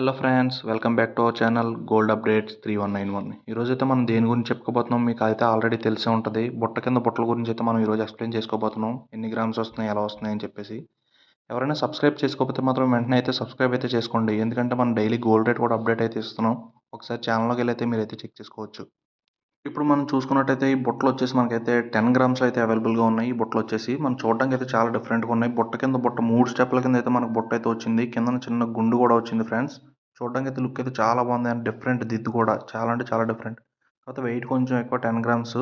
Hello friends welcome back to our channel gold updates three one nine one ఈరోజు అయితే మనం దేని గురించి చెప్పుకోబోతున్నాం? మీకు అయితే ఆల్రెడీ తెలిసే ఉంటుంది. బుట్ట కింద బుట్టల గురించి అయితే మనం ఈరోజు ఎక్స్ప్లెయిన్ చేసుకోబోతున్నాం. ఎన్ని గ్రామ్స్ వస్తున్నాయి ఎలా వస్తున్నాయి అని చెప్పేసి. ఎవరైనా సబ్స్క్రైబ్ చేసుకోకపోతే మాత్రం వెంటనే అయితే సబ్స్క్రైబ్ అయితే చేసుకోండి. ఎందుకంటే మనం డైలీ గోల్డ్ రేట్ కూడా అప్డేట్ అయితే ఇస్తున్నాం. ఒకసారి ఛానల్లోకి వెళ్ళి అయితే మీరు అయితే చెక్ చేసుకోవచ్చు. ఇప్పుడు మనం చూసుకున్నట్టయితే ఈ బుట్టలు వచ్చేసి మనకైతే టెన్ గ్రామ్స్ అయితే అవైలబుల్గా ఉన్నాయి. ఈ బుట్టలు వచ్చేసి మనం చూడడానికి అయితే చాలా డిఫరెంట్గా ఉన్నాయి. బుట్ట కింద బుట్ట మూడు స్టెప్ల కింద అయితే మనకు బుట్ట అయితే వచ్చింది. కింద చిన్న గుండు కూడా వచ్చింది ఫ్రెండ్స్ చూడడానికి అయితే లుక్ అయితే చాలా బాగుంది. అండ్ డిఫరెంట్ దిద్దు కూడా. చాలా అంటే చాలా డిఫరెంట్. కాకపోతే వెయిట్ కొంచెం ఎక్కువ టెన్ గ్రామ్స్.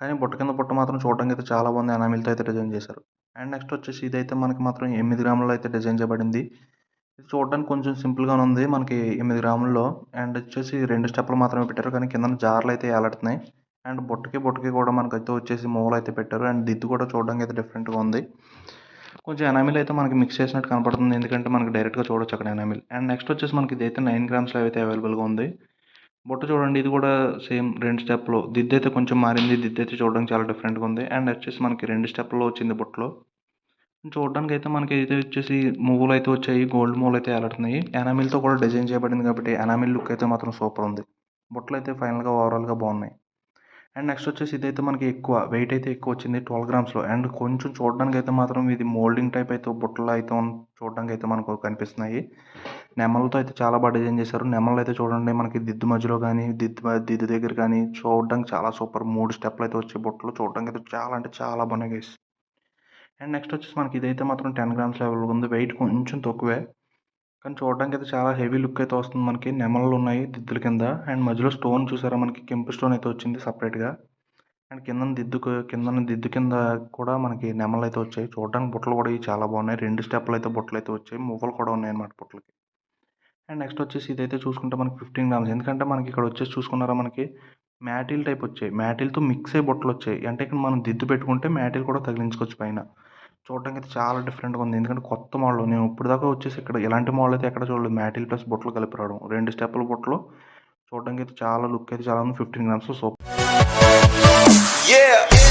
కానీ బుట్ట కింద బుట్ట మాత్రం చూడడానికి అయితే చాలా బాగుంది. ఎనామిల్తో అయితే డిజైన్ చేశారు. అండ్ నెక్స్ట్ వచ్చేసి ఇదైతే మనకి మాత్రం ఎనిమిది గ్రాములలో అయితే డిజైన్ చేయబడింది. ఇది చూడడానికి కొంచెం సింపుల్గానే ఉంది మనకి ఎనిమిది గ్రాముల్లో. అండ్ వచ్చేసి రెండు స్టెప్లు మాత్రమే పెట్టారు. కానీ కింద జార్లు అయితే ఏలాడుతున్నాయి. అండ్ బుట్టకి బుట్టకి కూడా మనకైతే వచ్చేసి మూలైతే అయితే పెట్టారు. అండ్ దిద్దు కూడా చూడడానికి అయితే డిఫరెంట్గా ఉంది. కొంచెం ఎనామిల్ అయితే మనకి మిక్స్ చేసినట్టు కనపడుతుంది. ఎందుకంటే మనకి డైరెక్ట్గా చూడొచ్చు అక్కడ ఎనామిల్. అండ్ నెక్స్ట్ వచ్చేసి మనకి ఇదైతే నైన్ గ్రామ్స్లో అయితే అవైలబుల్గా ఉంది. బుట్ట చూడండి ఇది కూడా సేమ్ రెండు స్టెప్లో దిద్దు అయితే కొంచెం మారింది. దిద్దు అయితే చూడడానికి చాలా డిఫరెంట్గా ఉంది. అండ్ వచ్చేసి మనకి రెండు స్టెప్లో వచ్చింది బుట్టలో. చూడడానికి అయితే మనకి అయితే వచ్చేసి మువ్వులు అయితే వచ్చాయి. గోల్డ్ మూవలు అయితే ఏలాడుతున్నాయి ఎనామిల్తో కూడా డిజైన్ చేయబడింది కాబట్టి ఎనామిల్ లుక్ అయితే మాత్రం సూపర్ ఉంది. బుట్టలు అయితే ఫైనల్గా ఓవరాల్గా బాగున్నాయి. అండ్ నెక్స్ట్ వచ్చేసి ఇదైతే మనకి ఎక్కువ వెయిట్ అయితే ఎక్కువ వచ్చింది ట్వెల్వ్ గ్రామ్స్లో అండ్ కొంచెం చూడడానికి అయితే మాత్రం ఇది మోల్డింగ్ టైప్ అయితే బుట్టలు అయితే చూడడానికి అయితే మనకు కనిపిస్తున్నాయి. నెమలతో అయితే చాలా బాగా డిజైన్ చేశారు. నెమలు అయితే చూడండి మనకి దిద్దు మధ్యలో కానీ దిద్దు దిద్దు దగ్గర కానీ చూడడానికి చాలా సూపర్ మూడు స్టెప్లు అయితే వచ్చే బుట్టలు. చూడడానికి అయితే చాలా అంటే చాలా బాగున్నాయి గైస్ అండ్ నెక్స్ట్ వచ్చేసి మనకి ఇదైతే మాత్రం టెన్ గ్రామ్స్ లెవెల్ ఉంది. వెయిట్ కొంచెం తక్కువే. కానీ చూడడానికి అయితే చాలా హెవీ లుక్ అయితే వస్తుంది మనకి. నెమళ్ళు ఉన్నాయి దిద్దుల కింద. అండ్ మధ్యలో స్టోన్ చూసారా మనకి? కెంపు స్టోన్ అయితే వచ్చింది సపరేట్గా. అండ్ కింద దిద్దుకు కింద దిద్దు కింద కూడా మనకి నెమలు అయితే వచ్చాయి. చూడడానికి బుట్టలు కూడా ఇవి చాలా బాగున్నాయి. రెండు స్టెప్లు అయితే బుట్టలు అయితే వచ్చాయి. మువ్వలు కూడా ఉన్నాయి అన్నమాట బుట్టలకి. అండ్ నెక్స్ట్ వచ్చేసి ఇదైతే చూసుకుంటే మనకి ఫిఫ్టీన్ గ్రామ్స్. ఎందుకంటే మనకి ఇక్కడ వచ్చేసి చూసుకున్నారా మనకి? మ్యాటిల్ టైప్ వచ్చాయి. మ్యాటిల్తో మిక్స్ అయ్యి బుట్టలు వచ్చాయి. అంటే ఇక్కడ మనం దిద్దు పెట్టుకుంటే మ్యాటిల్ కూడా తగిలించుకోవచ్చు పైన. చూడడానికి అయితే చాలా డిఫరెంట్గా ఉంది. ఎందుకంటే కొత్త మోడల్. నేను ఇప్పటిదాకా వచ్చేసి ఇక్కడ ఎలాంటి మోడల్ అయితే ఎక్కడ చూడలేదు. మ్యాటిల్ ప్లస్ బుట్టలు కలిపి రావడం. రెండు స్టెప్పుల బుట్టలు చూడడానికి అయితే చాలా లుక్ అయితే చాలా ఉంది. Fifteen grams soap Yeah.